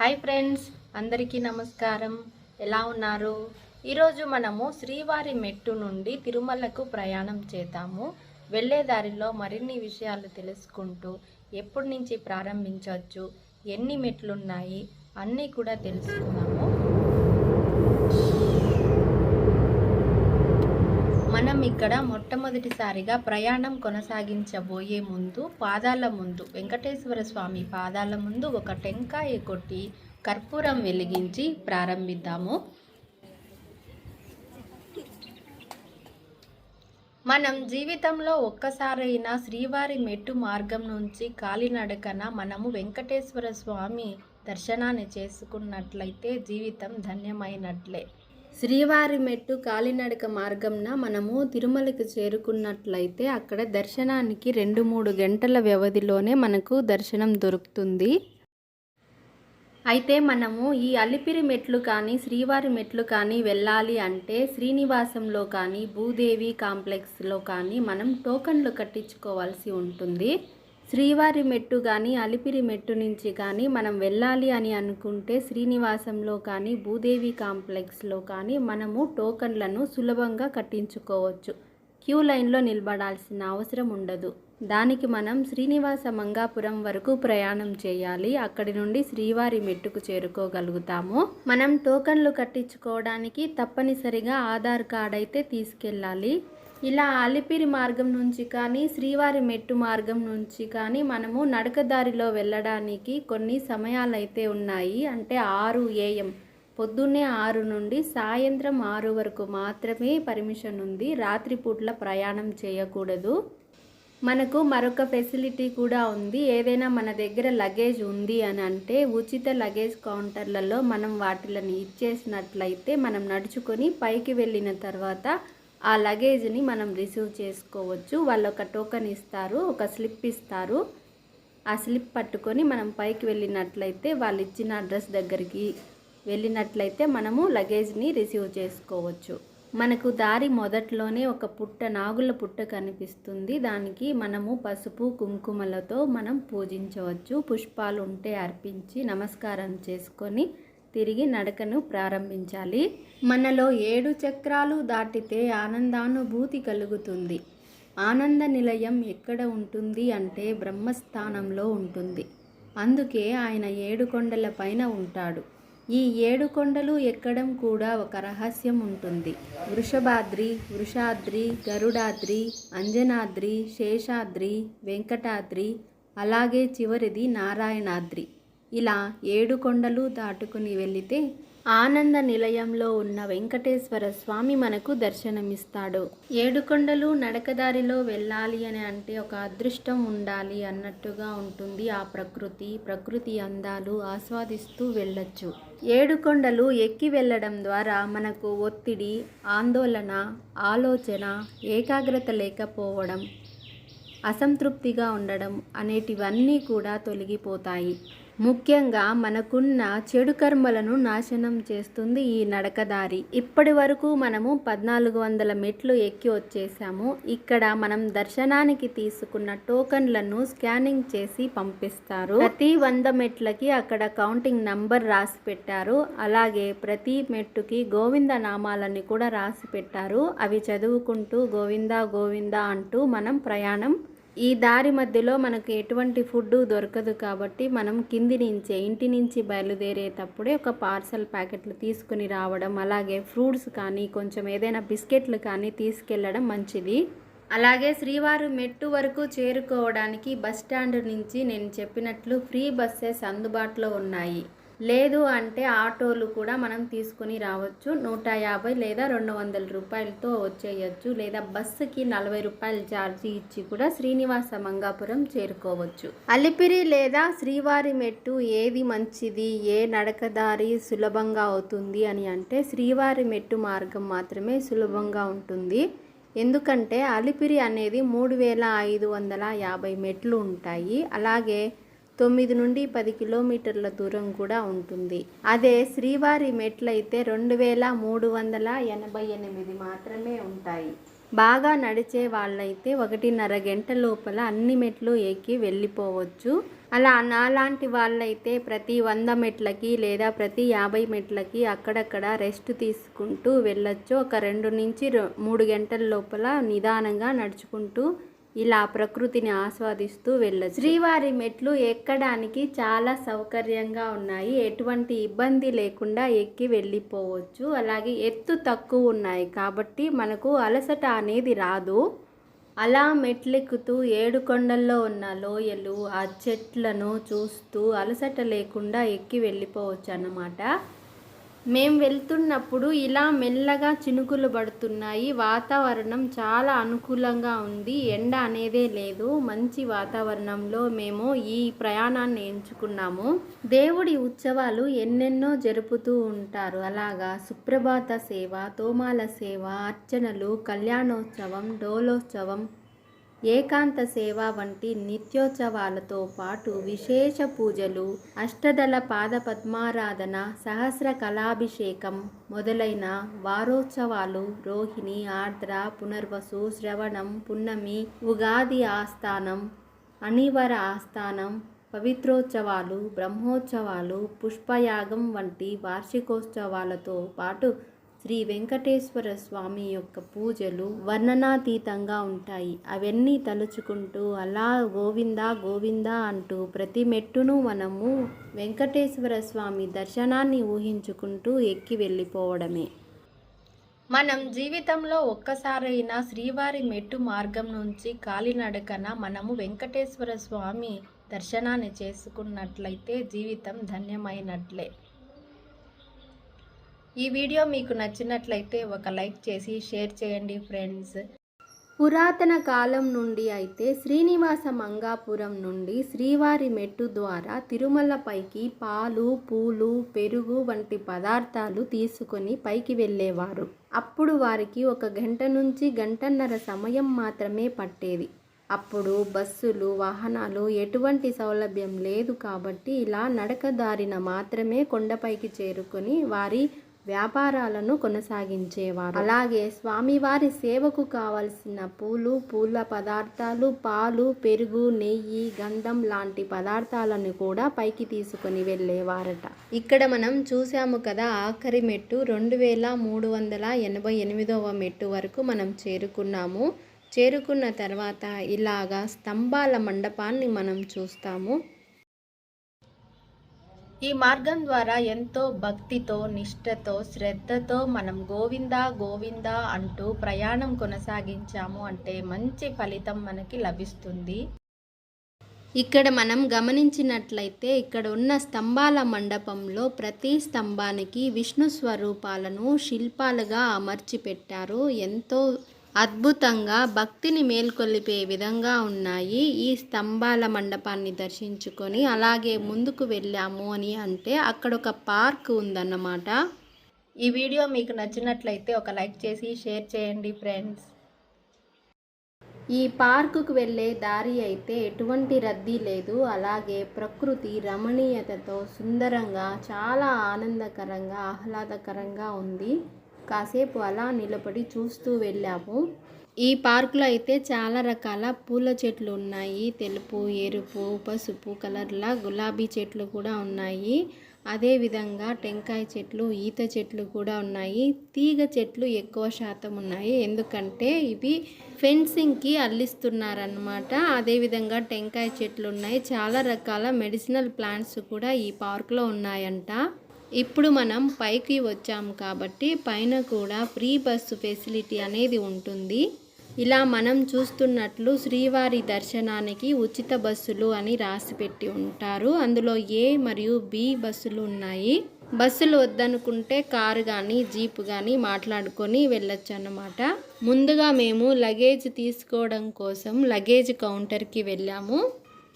Hi friends అందరికీ నమస్కారం. ఎలా ఉన్నారు? ఈరోజు మనము శ్రీవారి మెట్టు నుండి తిరుమలకు ప్రయాణం చేద్దాము. వెళ్ళే దారిలో మరిన్ని విషయాలు తెలుసుకుంటూ ఎప్పటి నుంచి ప్రారంభించవచ్చు ఎన్ని మెట్లున్నాయి అన్నీ కూడా తెలుసుకుందాము. మనం ఇక్కడ మొట్టమొదటిసారిగా ప్రయాణం కొనసాగించబోయే ముందు పాదాల ముందు వెంకటేశ్వర స్వామి పాదాల ముందు ఒక టెంకాయ కొట్టి కర్పూరం వెలిగించి ప్రారంభిద్దాము. మనం జీవితంలో ఒక్కసారైనా శ్రీవారి మెట్టు మార్గం నుంచి కాలినడకన మనము వెంకటేశ్వర స్వామి దర్శనాన్ని చేసుకున్నట్లయితే జీవితం ధన్యమైనట్లే. శ్రీవారి మెట్టు కాలినడక మార్గంన మనము తిరుమలకి చేరుకున్నట్లయితే అక్కడ దర్శనానికి రెండు మూడు గంటల వ్యవధిలోనే మనకు దర్శనం దొరుకుతుంది. అయితే మనము ఈ అలిపిరి మెట్లు కానీ శ్రీవారి మెట్లు కానీ వెళ్ళాలి అంటే శ్రీనివాసంలో కానీ భూదేవి కాంప్లెక్స్లో కానీ మనం టోకన్లు కట్టించుకోవాల్సి ఉంటుంది. శ్రీవారి మెట్టు కానీ అలిపిరి మెట్టు నుంచి కానీ మనం వెళ్ళాలి అని అనుకుంటే శ్రీనివాసంలో కానీ భూదేవి కాంప్లెక్స్లో కానీ మనము టోకన్లను సులభంగా కట్టించుకోవచ్చు. క్యూ లైన్లో నిలబడాల్సిన అవసరం ఉండదు. దానికి మనం శ్రీనివాస మంగాపురం వరకు ప్రయాణం చేయాలి. అక్కడి నుండి శ్రీవారి మెట్టుకు చేరుకోగలుగుతాము. మనం టోకన్లు కట్టించుకోవడానికి తప్పనిసరిగా ఆధార్ కార్డ్ అయితే తీసుకెళ్ళాలి. ఇలా అలిపిరి మార్గం నుంచి కానీ శ్రీవారి మెట్టు మార్గం నుంచి కానీ మనము నడకదారిలో వెళ్ళడానికి కొన్ని సమయాలు అయితే ఉన్నాయి. అంటే ఆరు ఏఎం. పొద్దున్నే ఆరు నుండి సాయంత్రం ఆరు వరకు మాత్రమే పర్మిషన్ ఉంది. రాత్రిపూట్ల ప్రయాణం చేయకూడదు. మనకు మరొక ఫెసిలిటీ కూడా ఉంది. ఏదైనా మన దగ్గర లగేజ్ ఉంది అని అంటే ఉచిత లగేజ్ కౌంటర్లలో మనం వాటిలని ఇచ్చేసినట్లయితే మనం నడుచుకొని పైకి వెళ్ళిన తర్వాత ఆ లగేజ్ని మనం రిసీవ్ చేసుకోవచ్చు. వాళ్ళు ఒక టోకెన్ ఇస్తారు ఒక స్లిప్ ఇస్తారు. ఆ స్లిప్ పట్టుకొని మనం పైకి వెళ్ళినట్లయితే వాళ్ళు ఇచ్చిన అడ్రస్ దగ్గరికి వెళ్ళినట్లయితే మనము లగేజ్ని రిసీవ్ చేసుకోవచ్చు. మనకు దారి మొదట్లోనే ఒక పుట్ట నాగుల పుట్ట కనిపిస్తుంది. దానికి మనము పసుపు కుంకుమలతో మనం పూజించవచ్చు. పుష్పాలు ఉంటే అర్పించి నమస్కారం చేసుకొని తిరిగి నడకను ప్రారంభించాలి. మనలో ఏడు చక్రాలు దాటితే ఆనందానుభూతి కలుగుతుంది. ఆనంద నిలయం ఎక్కడ ఉంటుంది అంటే బ్రహ్మస్థానంలో ఉంటుంది. అందుకే ఆయన ఏడు కొండల పైన ఉంటాడు. ఈ ఏడు కొండలు ఎక్కడం కూడా ఒక రహస్యం ఉంటుంది. వృషభాద్రి వృషాద్రి గరుడాద్రి అంజనాద్రి శేషాద్రి వెంకటాద్రి అలాగే చివరిది నారాయణాద్రి. ఇలా ఏడు కొండలు దాటుకుని వెళితే ఆనంద నిలయంలో ఉన్న వెంకటేశ్వర స్వామి మనకు దర్శనమిస్తాడు. ఏడు కొండలు నడకదారిలో వెళ్ళాలి అని అంటే ఒక అదృష్టం ఉండాలి అన్నట్టుగా ఉంటుంది ఆ ప్రకృతి. ప్రకృతి అందాలు ఆస్వాదిస్తూ వెళ్ళొచ్చు. ఏడు కొండలు ఎక్కి వెళ్ళడం ద్వారా మనకు ఒత్తిడి ఆందోళన ఆలోచన ఏకాగ్రత లేకపోవడం అసంతృప్తిగా ఉండడం అనేటివన్నీ కూడా తొలగిపోతాయి. ముఖ్యంగా మనకున్న చెడు కర్మలను నాశనం చేస్తుంది ఈ నడకదారి. ఇప్పటి వరకు మనము పద్నాలుగు వందల మెట్లు ఎక్కి వచ్చేసాము. ఇక్కడ మనం దర్శనానికి తీసుకున్న టోకన్లను స్కానింగ్ చేసి పంపిస్తారు. ప్రతి వంద మెట్లకి అక్కడ కౌంటింగ్ నంబర్ రాసి పెట్టారు. అలాగే ప్రతి మెట్టుకి గోవింద నామాలని కూడా రాసి పెట్టారు. అవి చదువుకుంటూ గోవింద గోవింద అంటూ మనం ప్రయాణం ఈ దారి మధ్యలో మనకు ఎటువంటి ఫుడ్ దొరకదు కాబట్టి మనం కింది నుంచే ఇంటి నుంచి బయలుదేరేటప్పుడే ఒక పార్సల్ ప్యాకెట్లు తీసుకుని రావడం అలాగే ఫ్రూట్స్ కానీ కొంచెం ఏదైనా బిస్కెట్లు కానీ తీసుకెళ్ళడం మంచిది. అలాగే శ్రీవారు మెట్టు వరకు చేరుకోవడానికి బస్ స్టాండ్ నుంచి నేను చెప్పినట్లు ఫ్రీ బస్సెస్ అందుబాటులో ఉన్నాయి. లేదు అంటే ఆటోలు కూడా మనం తీసుకుని రావచ్చు. నూట యాభై లేదా రెండు వందల రూపాయలతో వచ్చేయచ్చు. లేదా బస్సుకి నలభై రూపాయలు ఛార్జీ ఇచ్చి కూడా శ్రీనివాస మంగాపురం చేరుకోవచ్చు. అలిపిరి లేదా శ్రీవారి మెట్టు ఏది మంచిది? ఏ నడకదారి సులభంగా అవుతుంది అని అంటే శ్రీవారి మెట్టు మార్గం మాత్రమే సులభంగా ఉంటుంది. ఎందుకంటే అలిపిరి అనేది మూడు వేల ఐదు వందల యాభై మెట్లు ఉంటాయి. అలాగే తొమ్మిది నుండి పది కిలోమీటర్ల దూరం కూడా ఉంటుంది. అదే శ్రీవారి మెట్లయితే రెండు వేల మూడు వందల ఎనభై ఎనిమిది మాత్రమే ఉంటాయి. బాగా నడిచే వాళ్ళైతే ఒకటిన్నర గంట లోపల అన్ని మెట్లు ఎక్కి వెళ్ళిపోవచ్చు. అలా నాలాంటి వాళ్ళైతే ప్రతి వంద మెట్లకి లేదా ప్రతి యాభై మెట్లకి అక్కడక్కడ రెస్ట్ తీసుకుంటూ వెళ్ళొచ్చు. ఒక రెండు నుంచి మూడు గంటల లోపల నిదానంగా నడుచుకుంటూ ఇలా ప్రకృతిని ఆస్వాదిస్తూ వెళ్ళచ్చు. శ్రీవారి మెట్లు ఎక్కడానికి చాలా సౌకర్యంగా ఉన్నాయి. ఎటువంటి ఇబ్బంది లేకుండా ఎక్కి వెళ్ళిపోవచ్చు. అలాగే ఎత్తు తక్కువ ఉన్నాయి కాబట్టి మనకు అలసట అనేది రాదు. అలా మెట్లెక్కుతూ ఏడు కొండల్లో ఉన్న లోయలు ఆ చెట్లను చూస్తూ అలసట లేకుండా ఎక్కి వెళ్ళిపోవచ్చు అన్నమాట మేం వెళ్తున్నప్పుడు ఇలా మెల్లగా చినుకులు పడుతున్నాయి. వాతావరణం చాలా అనుకూలంగా ఉంది. ఎండ అనేదే లేదు. మంచి వాతావరణంలో మేము ఈ ప్రయాణాన్ని ఎంచుకున్నాము. దేవుడి ఉత్సవాలు ఎన్నెన్నో జరుపుతూ ఉంటారు. అలాగా సుప్రభాత సేవ తోమాల సేవ అర్చనలు కళ్యాణోత్సవం డోలోత్సవం ఏకాంత సేవ వంటి నిత్యోత్సవాలతో పాటు విశేష పూజలు అష్టదళ పాద పద్మారాధన సహస్ర కళాభిషేకం మొదలైన వారోత్సవాలు రోహిణి ఆర్ద్ర పునర్వసు శ్రవణం పున్నమి ఉగాది ఆస్థానం అనివర ఆస్థానం పవిత్రోత్సవాలు బ్రహ్మోత్సవాలు పుష్పయాగం వంటి వార్షికోత్సవాలతో పాటు శ్రీ వెంకటేశ్వర స్వామి యొక్క పూజలు వర్ణనాతీతంగా ఉంటాయి. అవన్నీ తలుచుకుంటూ అలా గోవింద గోవింద అంటూ ప్రతి మెట్టును మనము వెంకటేశ్వర స్వామి దర్శనాన్ని ఊహించుకుంటూ ఎక్కి వెళ్ళిపోవడమే. మనం జీవితంలో ఒక్కసారైనా శ్రీవారి మెట్టు మార్గం నుంచి కాలినడకన మనము వెంకటేశ్వర స్వామి దర్శనాన్ని చేసుకున్నట్లయితే జీవితం ధన్యమైనట్లే. ఈ వీడియో మీకు నచ్చినట్లయితే ఒక లైక్ చేసి షేర్ చేయండి ఫ్రెండ్స్. పురాతన కాలం నుండి అయితే శ్రీనివాస మంగాపురం నుండి శ్రీవారి మెట్టు ద్వారా తిరుమలపైకి పాలు పూలు పెరుగు వంటి పదార్థాలు తీసుకొని పైకి వెళ్ళేవారు. అప్పుడు వారికి ఒక గంట నుంచి గంటన్నర సమయం మాత్రమే పట్టేది. అప్పుడు బస్సులు వాహనాలు ఎటువంటి సౌలభ్యం లేదు కాబట్టి ఇలా నడకదారిన మాత్రమే కొండపైకి చేరుకొని వారి వ్యాపారాలను కొనసాగించేవారు. అలాగే స్వామివారి సేవకు కావలసిన పూలు పూల పదార్థాలు పాలు పెరుగు నెయ్యి గంధం లాంటి పదార్థాలను కూడా పైకి తీసుకొని వెళ్ళేవారట. ఇక్కడ మనం చూసాము కదా ఆఖరి మెట్టు రెండు వేల మూడు వందల ఎనభై ఎనిమిదవ మెట్టు వరకు మనం చేరుకున్నాము. చేరుకున్న తర్వాత ఇలాగా స్తంభాల మండపాన్ని మనం చూస్తాము. ఈ మార్గం ద్వారా ఎంతో భక్తితో నిష్ఠతో శ్రద్ధతో మనం గోవిందా గోవిందా అంటూ ప్రయాణం కొనసాగించాము అంటే మంచి ఫలితం మనకి లభిస్తుంది. ఇక్కడ మనం గమనించినట్లయితే ఇక్కడ ఉన్న స్తంభాల మండపంలో ప్రతి స్తంభానికి విష్ణు స్వరూపాలను శిల్పాలుగా అమర్చి పెట్టారు ఎంతో అద్భుతంగా భక్తిని మేల్కొల్పే విధంగా ఉన్నాయి. ఈ స్తంభాల మండపాన్ని దర్శించుకొని అలాగే ముందుకు వెళ్ళాము అని అంటే అక్కడ ఒక పార్క్ ఉందన్నమాట. ఈ వీడియో మీకు నచ్చినట్లయితే ఒక లైక్ చేసి షేర్ చేయండి ఫ్రెండ్స్. ఈ పార్కుకు వెళ్ళే దారి అయితే ఎటువంటి రద్దీ లేదు. అలాగే ప్రకృతి రమణీయతతో సుందరంగా చాలా ఆనందకరంగా ఆహ్లాదకరంగా ఉంది. కాసేపు అలా నిలబడి చూస్తూ వెళ్ళాము. ఈ పార్కులో అయితే చాలా రకాల పూల చెట్లు ఉన్నాయి. తెలుపు ఎరుపు పసుపు కలర్లా గులాబీ చెట్లు కూడా ఉన్నాయి. అదేవిధంగా టెంకాయ చెట్లు ఈత చెట్లు కూడా ఉన్నాయి. తీగ చెట్లు ఎక్కువ శాతం ఉన్నాయి. ఎందుకంటే ఇవి ఫెన్సింగ్కి అల్లిస్తున్నారనమాట అదేవిధంగా టెంకాయ చెట్లు ఉన్నాయి. చాలా రకాల మెడిసినల్ ప్లాంట్స్ కూడా ఈ పార్కులో ఉన్నాయంట. ఇప్పుడు మనం పైకి వచ్చాం కాబట్టి పైన కూడా ఫ్రీ బస్సు ఫెసిలిటీ అనేది ఉంటుంది. ఇలా మనం చూస్తున్నట్లు శ్రీవారి దర్శనానికి ఉచిత బస్సులు అని రాసి పెట్టి ఉంటారు. అందులో ఏ మరియు బి బస్సులు ఉన్నాయి? బస్సులు వద్దనుకుంటే కారు కానీ జీప్ కానీ మాట్లాడుకొని వెళ్ళొచ్చు అన్నమాట. ముందుగా మేము లగేజ్ తీసుకోవడం కోసం లగేజ్ కౌంటర్కి వెళ్ళాము.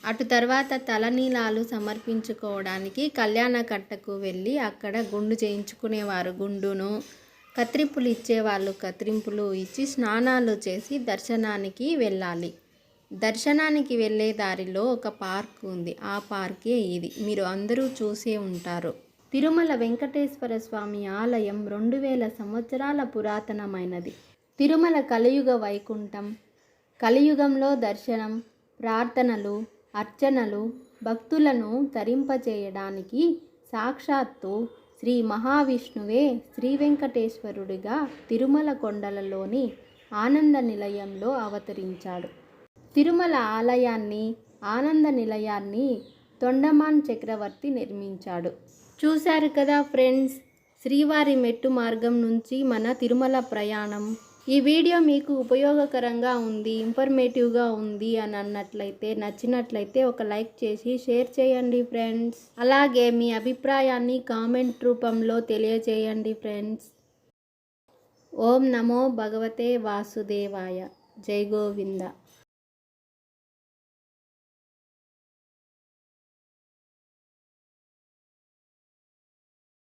అటు తర్వాత తలనీలాలు సమర్పించుకోవడానికి కళ్యాణకట్టకు వెళ్ళి అక్కడ గుండు చేయించుకునేవారు. గుండును కత్తిరింపులు ఇచ్చేవాళ్ళు కత్తిరింపులు ఇచ్చి స్నానాలు చేసి దర్శనానికి వెళ్ళాలి. దర్శనానికి వెళ్ళే దారిలో ఒక పార్క్ ఉంది. ఆ పార్కే ఇది. మీరు అందరూ చూసే ఉంటారు. తిరుమల వెంకటేశ్వర స్వామి ఆలయం రెండు వేల సంవత్సరాల పురాతనమైనది. తిరుమల కలియుగ వైకుంఠం కలియుగంలో దర్శనం ప్రార్థనలు అర్చనలు భక్తులను తరింపచేయడానికి సాక్షాత్తు శ్రీ మహావిష్ణువే శ్రీ వెంకటేశ్వరుడిగా తిరుమల కొండలలోని ఆనంద నిలయంలో అవతరించాడు. తిరుమల ఆలయాన్ని ఆనంద నిలయాన్ని తొండమాన్ చక్రవర్తి నిర్మించాడు. చూశారు కదా ఫ్రెండ్స్ శ్రీవారి మెట్టు మార్గం నుంచి మన తిరుమల ప్రయాణం. ఈ వీడియో మీకు ఉపయోగకరంగా ఉంది ఇన్ఫర్మేటివ్గా ఉంది అని అన్నట్లయితే నచ్చినట్లయితే ఒక లైక్ చేసి షేర్ చేయండి ఫ్రెండ్స్. అలాగే మీ అభిప్రాయాన్ని కామెంట్ రూపంలో తెలియజేయండి ఫ్రెండ్స్. ఓం నమో భగవతే వాసుదేవాయ. జై గోవింద.